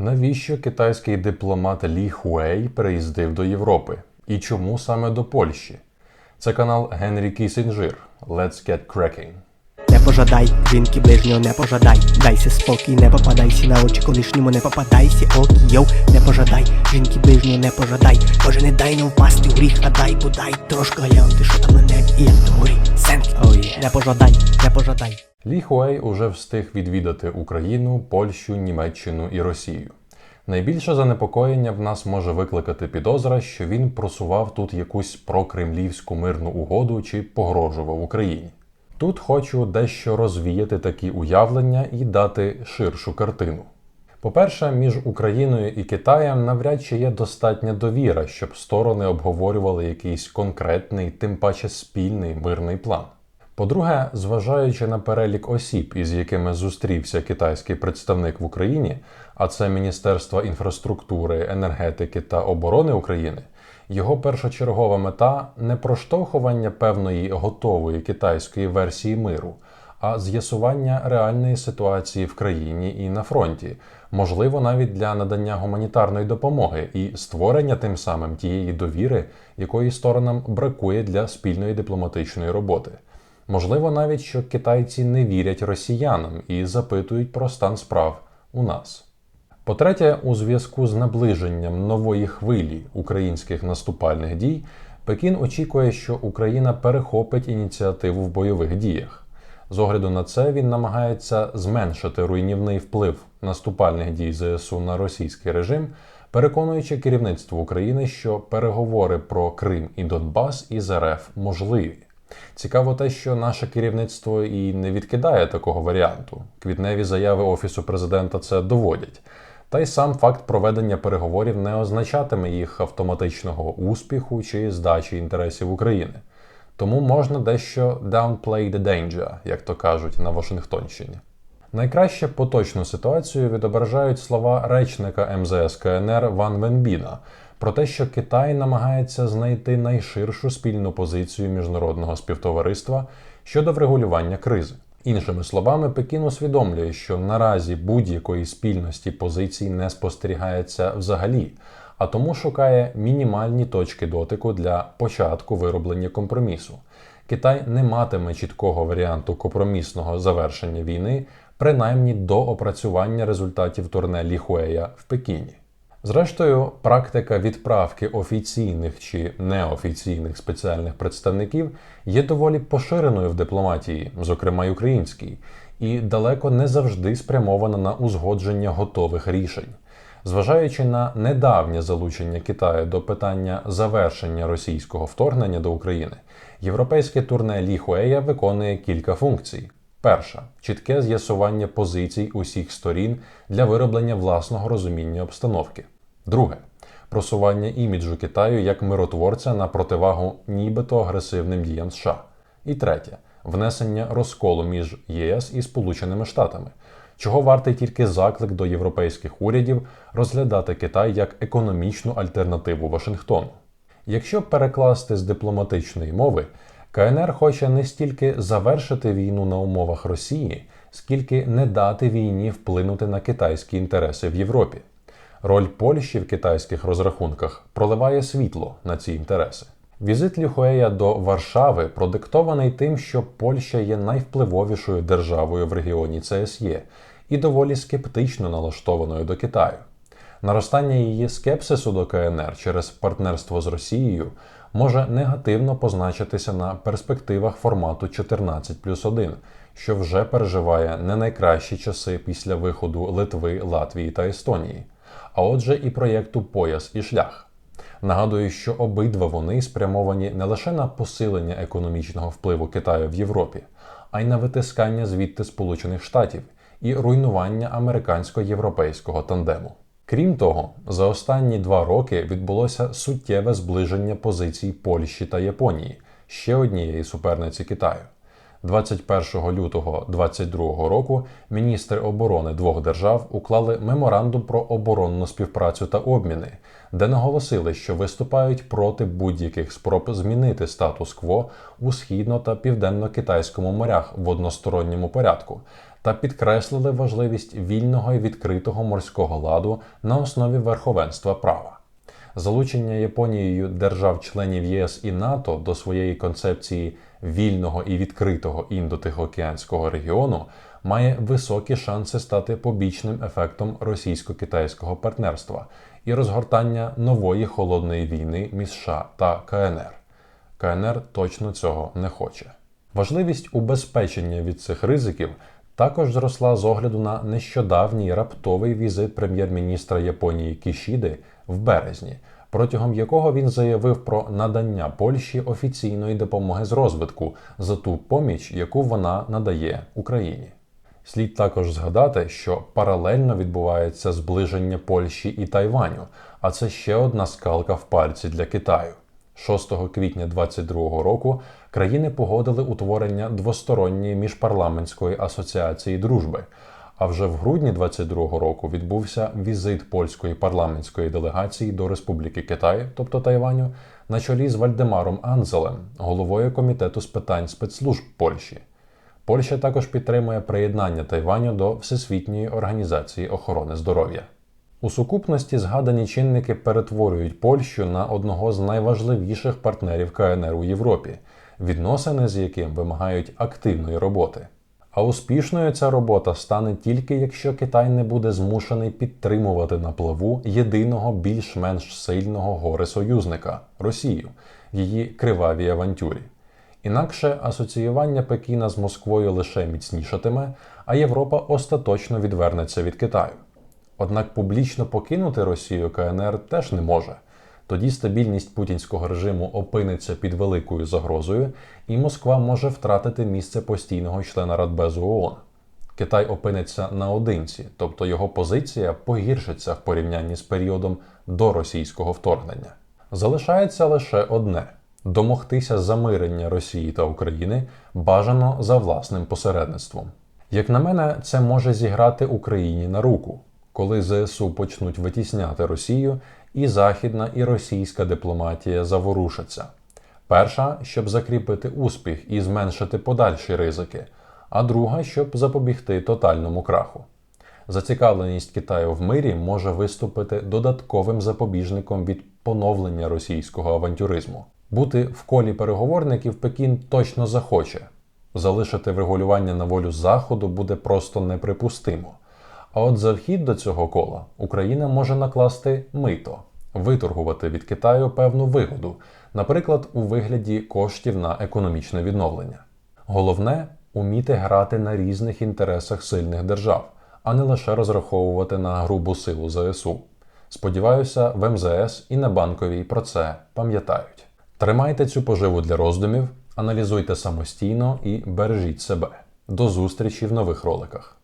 Навіщо китайський дипломат Лі Хуей приїздив до Європи? І чому саме до Польщі? Це канал Генрі Кісінджир. Let's get cracking. Не пожадай, жінки ближнього не пожадай. Дайся спокій, не попадайся на очі колишньому, не попадайся, ок, йоу, не пожадай, жінки ближнього не пожадай. Може не дай не впасти в гріх, а дай подай трошки глянути, що там на небі і як на горі. Сенк, ой, не пожадай, не пожадай. Лі Хуей уже встиг відвідати Україну, Польщу, Німеччину і Росію. Найбільше занепокоєння в нас може викликати підозра, що він просував тут якусь прокремлівську мирну угоду чи погрожував Україні. Тут хочу дещо розвіяти такі уявлення і дати ширшу картину. По-перше, між Україною і Китаєм навряд чи є достатня довіра, щоб сторони обговорювали якийсь конкретний, тим паче спільний мирний план. По-друге, зважаючи на перелік осіб, із якими зустрівся китайський представник в Україні, а це Міністерство інфраструктури, енергетики та оборони України, його першочергова мета не проштовхування певної готової китайської версії миру, а з'ясування реальної ситуації в країні і на фронті, можливо, навіть для надання гуманітарної допомоги і створення тим самим тієї довіри, якої сторонам бракує для спільної дипломатичної роботи. Можливо, навіть що китайці не вірять росіянам і запитують про стан справ у нас. По-третє, у зв'язку з наближенням нової хвилі українських наступальних дій, Пекін очікує, що Україна перехопить ініціативу в бойових діях. З огляду на це він намагається зменшити руйнівний вплив наступальних дій ЗСУ на російський режим, переконуючи керівництво України, що переговори про Крим і Донбас із РФ можливі. Цікаво те, що наше керівництво і не відкидає такого варіанту. Квітневі заяви Офісу президента це доводять. Та й сам факт проведення переговорів не означатиме їх автоматичного успіху чи здачі інтересів України. Тому можна дещо downplay the danger, як то кажуть на Вашингтонщині. Найкраще поточну ситуацію відображають слова речника МЗС КНР Ван Венбіна про те, що Китай намагається знайти найширшу спільну позицію міжнародного співтовариства щодо врегулювання кризи. Іншими словами, Пекін усвідомлює, що наразі будь-якої спільності позицій не спостерігається взагалі, а тому шукає мінімальні точки дотику для початку вироблення компромісу. Китай не матиме чіткого варіанту компромісного завершення війни, принаймні до опрацювання результатів турне Ліхуея в Пекіні. Зрештою, практика відправки офіційних чи неофіційних спеціальних представників є доволі поширеною в дипломатії, зокрема й українській, і далеко не завжди спрямована на узгодження готових рішень. Зважаючи на недавнє залучення Китаю до питання завершення російського вторгнення до України, європейське турне Лі Хуея виконує кілька функцій. Перша чітке з'ясування позицій усіх сторін для вироблення власного розуміння обстановки. Друге просування іміджу Китаю як миротворця на противагу нібито агресивним діям США. І третє внесення розколу між ЄС і Сполученими Штатами, чого вартий тільки заклик до європейських урядів розглядати Китай як економічну альтернативу Вашингтону. Якщо перекласти з дипломатичної мови, КНР хоче не стільки завершити війну на умовах Росії, скільки не дати війні вплинути на китайські інтереси в Європі. Роль Польщі в китайських розрахунках проливає світло на ці інтереси. Візит Люхуея до Варшави продиктований тим, що Польща є найвпливовішою державою в регіоні ЦСЄ і доволі скептично налаштованою до Китаю. Наростання її скепсису до КНР через партнерство з Росією може негативно позначитися на перспективах формату 14 плюс 1, що вже переживає не найкращі часи після виходу Литви, Латвії та Естонії, а отже, і проєкту Пояс і шлях. Нагадую, що обидва вони спрямовані не лише на посилення економічного впливу Китаю в Європі, а й на витискання звідти Сполучених Штатів і руйнування американсько-європейського тандему. Крім того, за останні два роки відбулося суттєве зближення позицій Польщі та Японії, ще однієї суперниці Китаю. 21 лютого 2022 року міністри оборони двох держав уклали меморандум про оборонну співпрацю та обміни, де наголосили, що виступають проти будь-яких спроб змінити статус-кво у східно- та південно-китайському морях в односторонньому порядку, та підкреслили важливість вільного і відкритого морського ладу на основі верховенства права. Залучення Японією держав-членів ЄС і НАТО до своєї концепції вільного і відкритого індотихоокеанського регіону має високі шанси стати побічним ефектом російсько-китайського партнерства і розгортання нової холодної війни між США та КНР. КНР точно цього не хоче. Важливість убезпечення від цих ризиків також зросла з огляду на нещодавній раптовий візит прем'єр-міністра Японії Кішіди в березні, протягом якого він заявив про надання Польщі офіційної допомоги з розвитку за ту поміч, яку вона надає Україні. Слід також згадати, що паралельно відбувається зближення Польщі і Тайваню, а це ще одна скалка в пальці для Китаю. 6 квітня 2022 року країни погодили утворення двосторонньої міжпарламентської асоціації дружби. А вже в грудні 2022 року відбувся візит польської парламентської делегації до Республіки Китай, тобто Тайваню, на чолі з Вальдемаром Анзелем, головою комітету з питань спецслужб Польщі. Польща також підтримує приєднання Тайваню до Всесвітньої організації охорони здоров'я. У сукупності згадані чинники перетворюють Польщу на одного з найважливіших партнерів КНР у Європі, відносини з яким вимагають активної роботи. А успішною ця робота стане тільки якщо Китай не буде змушений підтримувати на плаву єдиного більш-менш сильного горе союзника Росію її кривавій авантюрі. Інакше асоціювання Пекіна з Москвою лише міцнішатиме, а Європа остаточно відвернеться від Китаю. Однак публічно покинути Росію КНР теж не може. Тоді стабільність путінського режиму опиниться під великою загрозою, і Москва може втратити місце постійного члена Радбезу ООН. Китай опиниться наодинці, тобто його позиція погіршиться в порівнянні з періодом до російського вторгнення. Залишається лише одне домогтися замирення Росії та України бажано за власним посередництвом. Як на мене, це може зіграти Україні на руку, коли ЗСУ почнуть витісняти Росію, і західна і російська дипломатія заворушаться. Перша, щоб закріпити успіх і зменшити подальші ризики, а друга, щоб запобігти тотальному краху. Зацікавленість Китаю в мирі може виступити додатковим запобіжником від поновлення російського авантюризму. Бути в колі переговорників Пекін точно захоче. Залишити врегулювання на волю Заходу буде просто неприпустимо. А от за вхід до цього кола Україна може накласти мито, виторгувати від Китаю певну вигоду, наприклад, у вигляді коштів на економічне відновлення. Головне уміти грати на різних інтересах сильних держав, а не лише розраховувати на грубу силу ЗСУ. Сподіваюся, в МЗС і на банковій про це пам'ятають. Тримайте цю поживу для роздумів, аналізуйте самостійно і бережіть себе. До зустрічі в нових роликах.